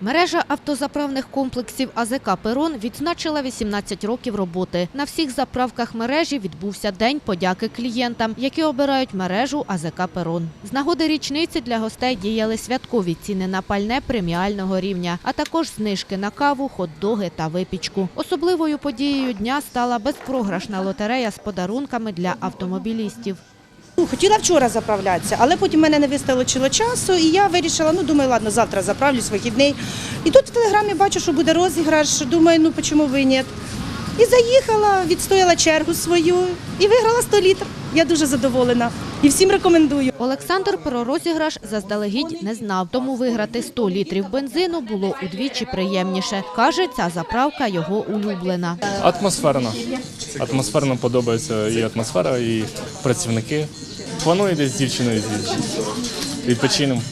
Мережа автозаправних комплексів АЗК «Перон» відзначила 18 років роботи. На всіх заправках мережі відбувся День подяки клієнтам, які обирають мережу АЗК «Перон». З нагоди річниці для гостей діяли святкові ціни на пальне преміального рівня, а також знижки на каву, хот-доги та випічку. Особливою подією дня стала безпрограшна лотерея з подарунками для автомобілістів. Ну, Хотіла вчора заправлятися, але потім мене не вистачило часу, і я вирішила, ну думаю, ладно, завтра заправлюсь, вихідний. І тут в телеграмі бачу, що буде розіграш. Думаю, ну чому ви ні? І заїхала, відстояла чергу свою і виграла 100 літрів. Я дуже задоволена і всім рекомендую. Олександр про розіграш заздалегідь не знав, тому виграти 100 літрів бензину було удвічі приємніше. Каже, ця заправка його улюблена. Атмосферно. Атмосферно подобається і атмосфера, і працівники. Планую десь з дівчиною з'їздити. Відпочинемо.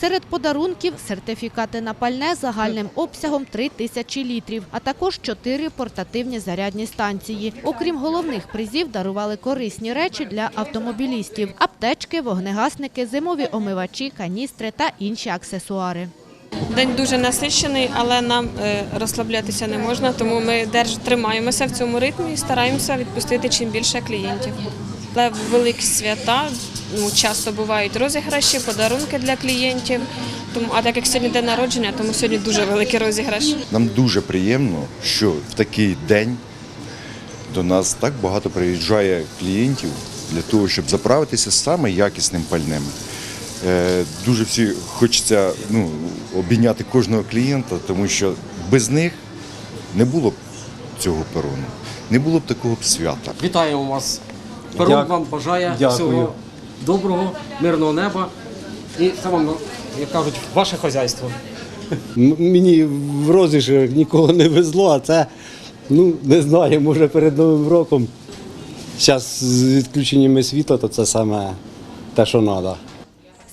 Серед подарунків сертифікати на пальне загальним обсягом 3 тисячі літрів, а також 4 портативні зарядні станції. Окрім головних призів, дарували корисні речі для автомобілістів: аптечки, вогнегасники, зимові омивачі, каністри та інші аксесуари. День дуже насичений, але нам е, розслаблятися не можна, тому ми тримаємося в цьому ритмі і стараємося відпустити чим більше клієнтів. Але великі свята ну, часто бувають розіграші, подарунки для клієнтів. Тому, а так як сьогодні день народження, тому сьогодні дуже великий розіграш. Нам дуже приємно, що в такий день до нас так багато приїжджає клієнтів для того, щоб заправитися саме якісним пальним. Е, Дуже всі хочеться ну, обійняти кожного клієнта, тому що без них не було б цього перону, не було б такого б свята. Вітаємо вас. Перун Дя- вам бажає Дякую. всього доброго, мирного неба. І саме, як кажуть, ваше хазяйство. Мені в розіграшах ніколи не везло, а це, ну, не знаю, може перед Новим роком. Зараз з відключеннями світла, то це саме те, що треба.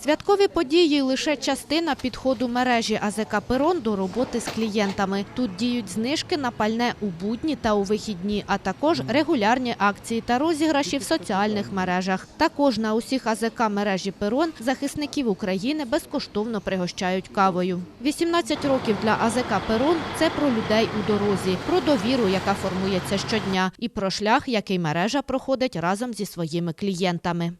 Святкові події лише частина підходу мережі АЗК «Перон» до роботи з клієнтами. Тут діють знижки на пальне у будні та у вихідні, а також регулярні акції та розіграші в соціальних мережах. Також на усіх АЗК мережі «Перон» захисників України безкоштовно пригощають кавою. 18 років для АЗК «Перон» – це про людей у дорозі, про довіру, яка формується щодня, і про шлях, який мережа проходить разом зі своїми клієнтами.